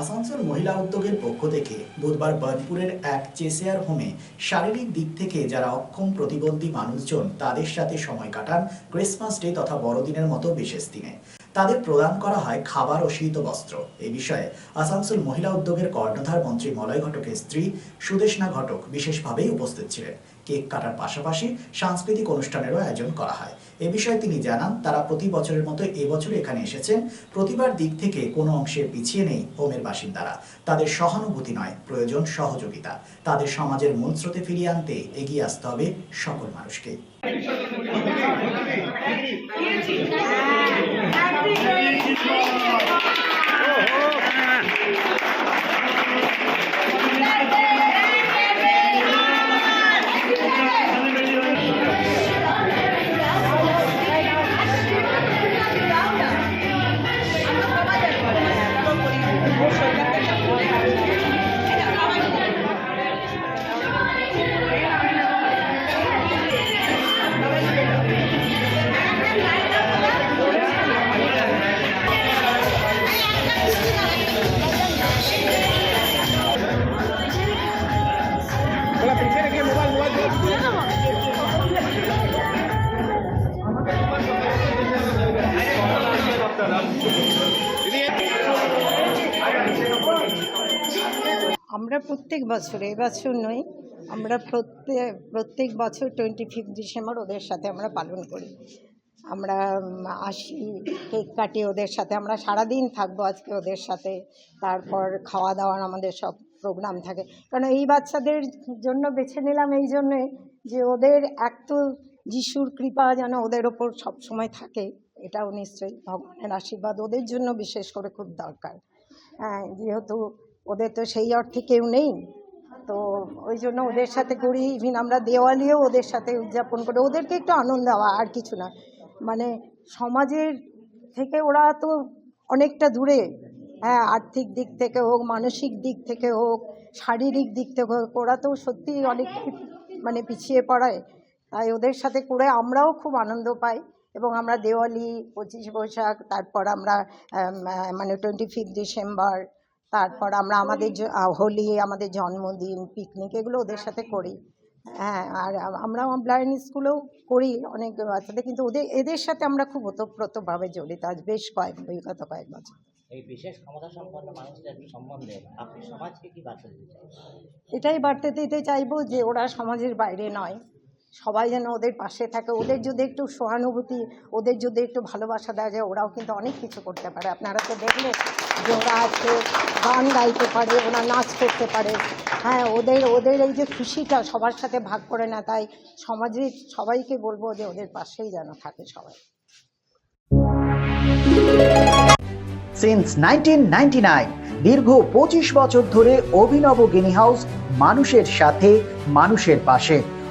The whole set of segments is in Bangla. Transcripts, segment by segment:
আসানসোল মহিলা উদ্যোগের পক্ষ থেকে বুধবার বার্নপুরের এক চেসেয়ার হোমে শারীরিক দিক থেকে যারা অক্ষম প্রতিবন্ধী মানুষজন, তাদের সাথে সময় কাটান ক্রিসমাস ডে তথা বড়দিনের মতো বিশেষ দিনে। তাদের প্রদান করা হয় খাবার ও শীত বস্ত্র এ বিষয়ে আসানসোল মহিলা উদ্যোগের কর্ণধার মন্ত্রী মলয় ঘটকের স্ত্রী সুদেশনা ঘটক বিশেষভাবেই উপস্থিত ছিলেন। কেক কাটার পাশাপাশি সাংস্কৃতিক অনুষ্ঠানেরও আয়োজন করা হয়। এ বিষয়ে তিনি জানান, তারা প্রতি বছরের মতো এবছর এখানে এসেছেন। প্রতিবার দিক থেকে কোনো অংশে পিছিয়ে নেই হোমের বাসিন্দারা। তাদের সহানুভূতি নয়, প্রয়োজন সহযোগিতা। তাদের সমাজের মূল স্রোতে ফিরিয়ে আনতে এগিয়ে আসতে হবে সকল মানুষকে। थोड़ा আমরা প্রত্যেক বছর, এই বছর নই আমরা প্রত্যেক প্রত্যেক বছর টোয়েন্টি ফিফথ ডিসেম্বর ওদের সাথে আমরা পালন করি। আমরা আসি, কেক কাটি ওদের সাথে, আমরা সারাদিন থাকব আজকে ওদের সাথে, তারপর খাওয়া দাওয়ার আমাদের সব প্রোগ্রাম থাকে। কারণ এই বাচ্চাদের জন্য বেছে নিলাম এই জন্যে যে ওদের এক তো যিশুর কৃপা যেন ওদের ওপর সবসময় থাকে। এটাও নিশ্চয়ই ভগবানের আশীর্বাদ ওদের জন্য বিশেষ করে খুব দরকার। হ্যাঁ যেহেতু ওদের তো সেই অর্থে কেউ নেই, তো ওই জন্য ওদের সাথে করি ইভিন আমরা দেওয়ালিও ওদের সাথে উদযাপন করি। ওদেরকে একটু আনন্দ দেওয়া, আর কিছু না। মানে সমাজের থেকে ওরা তো অনেকটা দূরে। হ্যাঁ আর্থিক দিক থেকে হোক, মানসিক দিক থেকে হোক, শারীরিক দিক থেকে হোক, ওরা তো সত্যি অনেক মানে পিছিয়ে পড়ায়। তাই ওদের সাথে করে আমরাও খুব আনন্দ পাই। এবং আমরা দেওয়ালি পঁচিশ বৈশাখ তারপর আমরা মানে টোয়েন্টি ফিফথ ডিসেম্বর তারপর আমরা আমাদের হোলি আমাদের জন্মদিন পিকনিক এগুলো ওদের সাথে করি। হ্যাঁ আর আমরা ব্লাইন্ড স্কুলেও করি অনেক বাচ্চাদের কিন্তু ওদের এদের সাথে আমরা খুব ওতপ্রোতভাবে জড়িত। আজ বেশ কয়েক বিগত কয়েক বছর। এই বিশেষ ক্ষমতা সম্পন্ন মানুষদের সম্বন্ধে আপনি সমাজকে কি বার্তা দিতে এটাই বার্তা দিতে চাইব যে ওরা সমাজের বাইরে নয়। সবাই যেন ওদের পাশে থাকে। ওদের যদি একটু সহানুভূতি, ওদের যদি একটু ভালোবাসা দেওয়া যায়, ওরাও কিন্তু অনেক কিছু করতে পারে। আপনারা তো দেখলে যে ওরা আজকে গান গাইতে পারে, ওরা নাচ করতে পারে। হ্যাঁ ওদের ওদের এই যে খুশিটা সবার সাথে ভাগ করে না, তাই সমাজের সবাইকে বলব যে ওদের পাশেই যেন থাকে সবাই। সিন্স দীর্ঘ পঁচিশ বছর ধরে অভিনব গিনি হাউস মানুষের সাথে, মানুষের পাশে।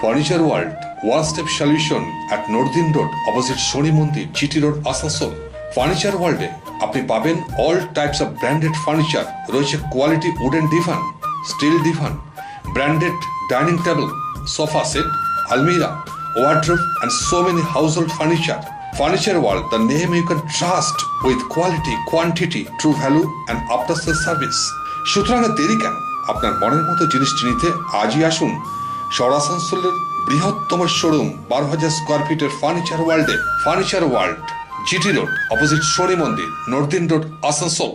Furniture world one step solution at northern road opposite Shani Mandir GT road Asansol furniture ওয়ার্ল্ডে আপনি পাবেন all types of branded furniture রয়েছে quality wooden divan steel divan branded dining table sofa set আলমিরা wardrobe and so many house hold furniture furniture world the name you can trust with quality quantity true value and after sale service সুতরাং দেরি কেন? আপনার মনের মতো জিনিসটি নিতে আজই আসুন। সরাসানসোলের বৃহত্তম শোরুম বারো হাজার স্কোয়ার ফিটের ফার্নিচার ওয়ার্ল্ডে furniture world GT road opposite Shani মন্দির নর্দিন রোড আসানসোল।